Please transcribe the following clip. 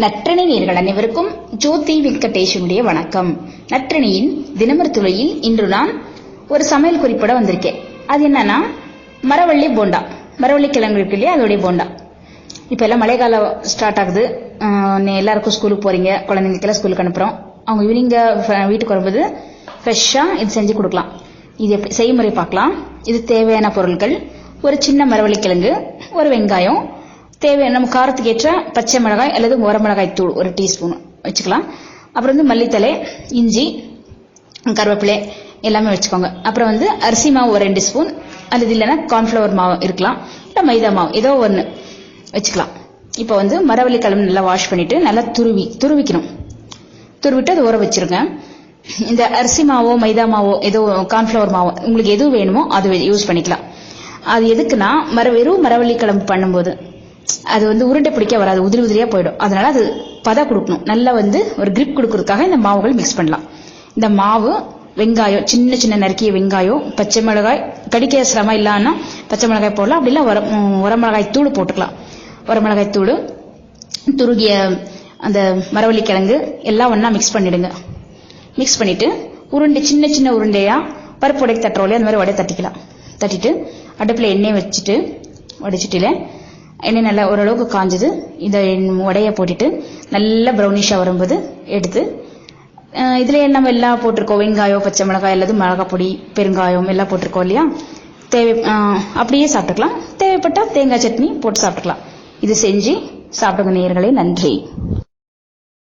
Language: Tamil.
நற்றணி நேர்கள் அனைவருக்கும் ஜோதி வெங்கடேஷனுடைய வணக்கம். நற்றணியின் தினமர் துளையில் இன்று நான் ஒரு சமையல் குறிப்பிட வந்திருக்கேன். அது என்னன்னா மரவள்ளி போண்டா. மரவள்ளி கிழங்கு இருக்கு இல்லையா? அதோடைய போண்டா. இப்போ எல்லாம் மழைக்காலம் ஸ்டார்ட் ஆகுது. எல்லாருக்கும் ஸ்கூலுக்கு போறீங்க. குழந்தைங்களுக்கெல்லாம் ஸ்கூலுக்கு அனுப்புறோம். அவங்க ஈவினிங்க வீட்டுக்கு வரும்போது ஃப்ரெஷ்ஷாக இது செஞ்சு கொடுக்கலாம். இது எப்படி செய்முறை பார்க்கலாம். இது தேவையான பொருட்கள். ஒரு சின்ன மரவள்ளி கிழங்கு ஒரு வெங்காயம் தேவையான நம்ம காரத்துக்கு ஏற்ற பச்சை மிளகாய் அல்லது மிளகாய் தூள் ஒரு டீஸ்பூன் வச்சுக்கலாம். அப்புறம் வந்து மல்லித்தலை இஞ்சி கருவேப்பிலை எல்லாமே வச்சுக்கோங்க. அப்புறம் வந்து அரிசி மாவு ஒரு ரெண்டு ஸ்பூன். அல்லது இல்லைன்னா கார்ன்ஃப்ளவர் மாவு இருக்கலாம். இல்லை மைதா மாவு ஏதோ ஒன்று வச்சுக்கலாம். இப்போ வந்து மரவள்ளி கிழங்கு நல்லா வாஷ் பண்ணிட்டு நல்லா துருவி துருவிக்கணும். துருவிட்டு அது ஊற வச்சிருங்க. இந்த அரிசி மாவோ மைதா மாவோ ஏதோ கார்ன்ஃப்ளவர் மாவோ உங்களுக்கு எது வேணுமோ அது யூஸ் பண்ணிக்கலாம். அது எதுக்குன்னா மர வெறும் மரவள்ளி கிழம்பு பண்ணும்போது அது வந்து உருண்டை பிடிக்க வராது உதிரி உதிரியா போயிடும். அதனால அது பதம் கொடுக்கணும். நல்லா வந்து ஒரு கிரிப் கொடுக்கறதுக்காக இந்த மாவுகள் மிக்ஸ் பண்ணலாம். இந்த மாவு வெங்காயம் சின்ன சின்ன நறுக்கிய வெங்காயம் பச்சை மிளகாய் கடிக்க சிரமம் இல்லைன்னா பச்சை மிளகாய் போடலாம். அப்படி இல்லை உர உரமிளகாய் தூள் போட்டுக்கலாம். உரமிளகாய் தூள் துருகிய அந்த மரவள்ளி கிழங்கு எல்லாம் ஒன்றா மிக்ஸ் பண்ணிடுங்க. மிக்ஸ் பண்ணிட்டு உருண்டை சின்ன சின்ன உருண்டையா பருப்பு உடைக்கு தட்டுறோம் அந்த மாதிரி உடைய தட்டிக்கலாம். தட்டிட்டு அடுப்புல எண்ணெய் வச்சுட்டு உடைச்சிட்டில எண்ணெய் நல்லா ஓரளவுக்கு காஞ்சது. இந்த உடைய போட்டுட்டு நல்லா ப்ரௌனிஷா வரும்போது எடுத்து இதுலேயே இதுல நம்ம எல்லாம் போட்டிருக்கோம். வெங்காயம் பச்சை மிளகாய் அல்லது மிளகாய் பொடி பெருங்காயம் எல்லாம் போட்டிருக்கோம் இல்லையா? தேவை அப்படியே சாப்பிட்டுக்கலாம். தேவைப்பட்டா தேங்காய் சட்னி போட்டு சாப்பிட்டுக்கலாம். இது செஞ்சு சாப்பிடுங்க நேர்களே நன்றி.